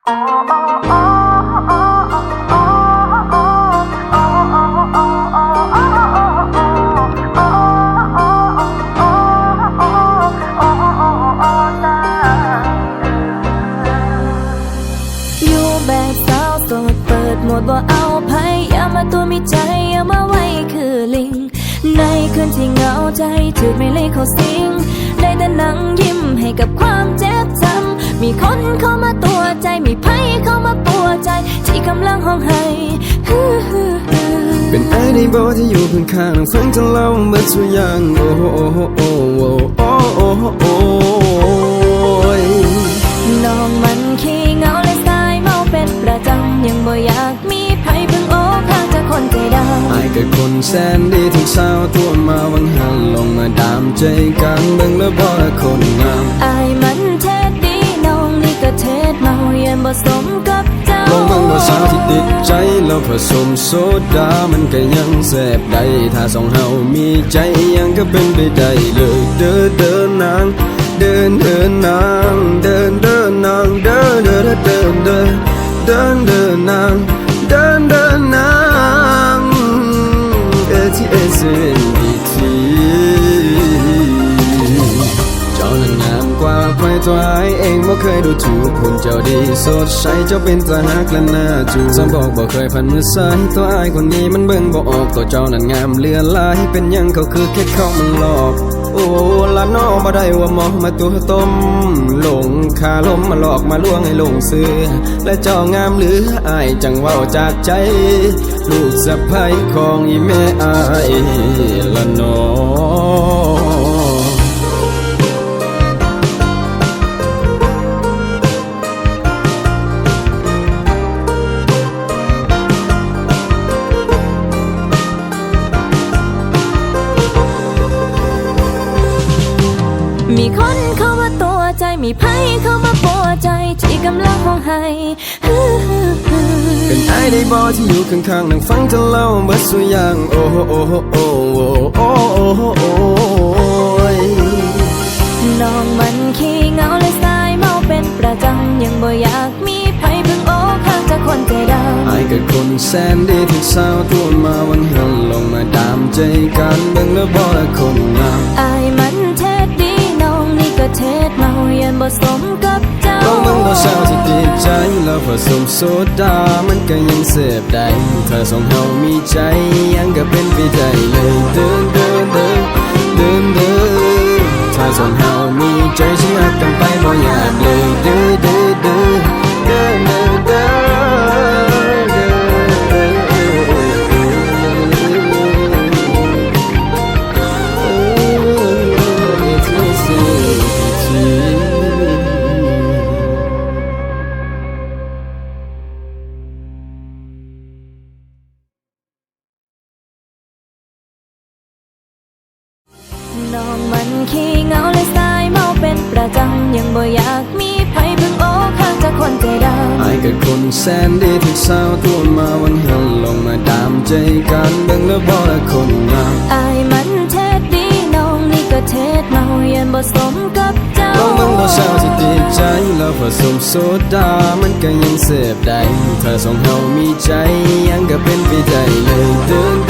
อยู่แบบสาวโสดเปิดหมดบ่เอาไผอย่ามาตัวมีใจอย่ามาไว้คือลิง ในคืนที่เหงาใจถือไม่เลยเขาสิง ได้แต่นั่งยิ้มให้กับความเจ็บช้ำมีคนเข้ามา โบที่อยู่ข้างๆนั่งฟังจะเล่าเมื่อสุดยังโอ้โหโอ้โหโอ้โหโอ้โหโอ้โอ้ยน้องมันขี้เหงาและสายเมาเป็นประจำยังบ่อยากมีไผเพิ่งโอ้ข้างจากคนใจดำไอ้กับคนแสนดีถึงสาวตัวมาวังหันลงมาดามใจกันเบิ่งแล้วบ่ละคนงามไอายมันเท็ดดีน้องนี่ก็เท็ดเมาเย็นบ่สมกับเจ้า ลองเบิ่งว่าสาวที่ติดใจเราผสมโซดา มันก็ยังแสบได้ ถ้าสองเฮามีใจยังก็เป็นไปได้เลยเดินเดินนาง เดินเดินนางเดินเดินนางเดินเดินเดินเดินเดินเดินนางเดินเดิน ตัวไอายเองบ่เคยดูถูกคุณเจ้าดีสดใสเจ้าเป็นตาหักและน่าจูสมบอกบ่เคยพันมือซ้ายตัวไอายคนนี้มันเบิ่งบ่ออกตัวเจ้านั้นงามเลือนลายเป็นยังเขาคือแค่เขามันหลอกโอ้ละน้องบ่ได้ว่ามองมาตัวต้มหลงคาลมมาหลอกมาลวงให้หลงเสือและเจ้างามหรืออายจังเว้าจากใจ ลูกสะใภ้ของอีแม่อายละน้อ มีคนเข้ามาตัวใจ มีไผเข้ามาปัวใจ ที่กำลังห้องไห้เป็นไอ้ในบอที่อยู่ข้างๆนั่งฟังเธอเล่าเมื่อสุดยังโอ้โหโอ้โหโอ้โหโอ้โหโอ้ยน้องมันขี้เงาและสายเมาเป็นประจำยังบ่อยากมีไผเพิ่งโอ้ข้างจากคนใจดำไอ้กับคนแสนดีที่สาวตัวมาวันหันลงมาดามใจกันเบิ่งแล้วบ่ละคนงามอมัน บ่สมกับเจ้าลองเบิ่งว่าสาวที่ติดใจแล้วผสมโซดา มันก็ยังเสพได้ถ้าสองเฮามีใจยังก็เป็นไปได้เลยเดินเดินเดินเดินเดินถ้าสองเฮามีใจสิรักกันไปบ่อยากเลยเดิน ยังบ่อยากมีไผเพิ่งโอ้ข้างจากคนใจดำไอ้กับคนแสนดีที่สาวตัวมาวันหันลงมาดามใจกันเบิ่งแล้วบ่ละคนงามอายมันเท็ดดีน้องนี่ก็เท็ดเมาเย็นบ่สมกับเจ้าลองเบิ่งว่าสาวที่ติดใจแล้วผสมโซดามันก็ยังเสพได้ถ้าสองเฮามีใจยังก็เป็นไปได้เลยเดินเดินเดิน